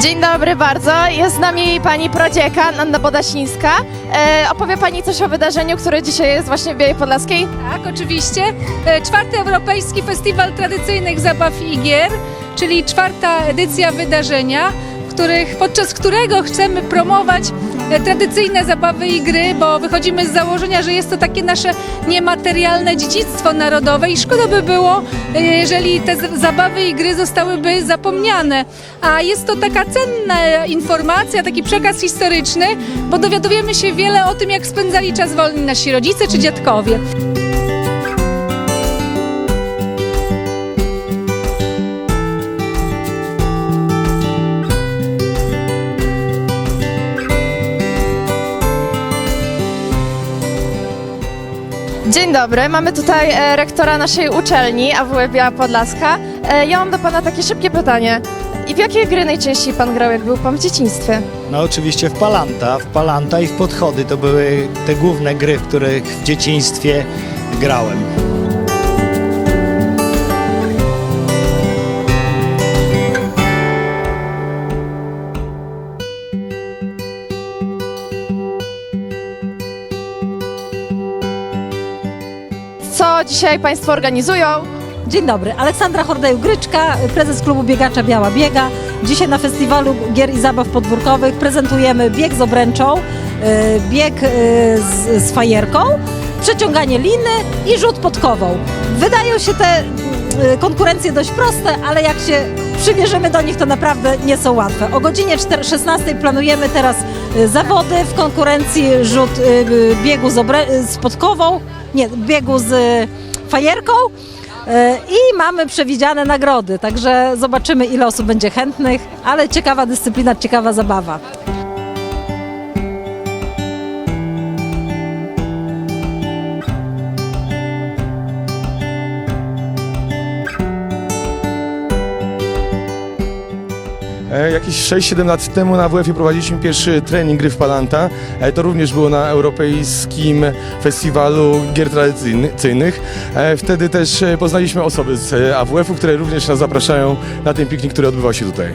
Dzień dobry bardzo. Jest z nami pani prodziekan Anna Bodasińska. E, opowie pani coś o wydarzeniu, które dzisiaj jest właśnie w Białej Podlaskiej? Tak, oczywiście. E, Czwarty Europejski Festiwal Tradycyjnych Zabaw i Gier, czyli czwarta edycja wydarzenia, których, podczas którego chcemy promować tradycyjne zabawy i gry, bo wychodzimy z założenia, że jest to takie nasze niematerialne dziedzictwo narodowe i szkoda by było, e, jeżeli te zabawy i gry zostałyby zapomniane. A jest to taka cenna informacja, taki przekaz historyczny, bo dowiadujemy się wiele o tym, jak spędzali czas wolny nasi rodzice czy dziadkowie. Dzień dobry. Mamy tutaj e, rektora naszej uczelni, AWF Biała Podlaska. E, ja mam do pana takie szybkie pytanie. I w jakie gry najczęściej pan grał, jak był pan w dzieciństwie? No oczywiście w Palanta. W Palanta i w Podchody to były te główne gry, w których w dzieciństwie grałem. Co dzisiaj państwo organizują? Dzień dobry, Aleksandra Hordeju-Gryczka, prezes klubu biegacza Biała Biega. Dzisiaj na festiwalu gier i zabaw podwórkowych prezentujemy bieg z obręczą, y, bieg y, z, z fajerką, przeciąganie liny i rzut podkową. Wydają się te y, konkurencje dość proste, ale jak się przymierzymy do nich, to naprawdę nie są łatwe. O godzinie 4 16 planujemy teraz y, zawody w konkurencji rzut y, y, biegu z, obrę- z podkową, nie, biegu z y, fajerką. I mamy przewidziane nagrody, także zobaczymy, ile osób będzie chętnych, ale ciekawa dyscyplina, ciekawa zabawa. Jakieś 6-7 lat temu na WF-ie prowadziliśmy pierwszy trening gry w Palanta. E, To również było na Europejskim Festiwalu Gier Tradycyjnych. E, Wtedy też e, poznaliśmy osoby z e, AWF-u, które również nas zapraszają na ten piknik, który odbywał się tutaj.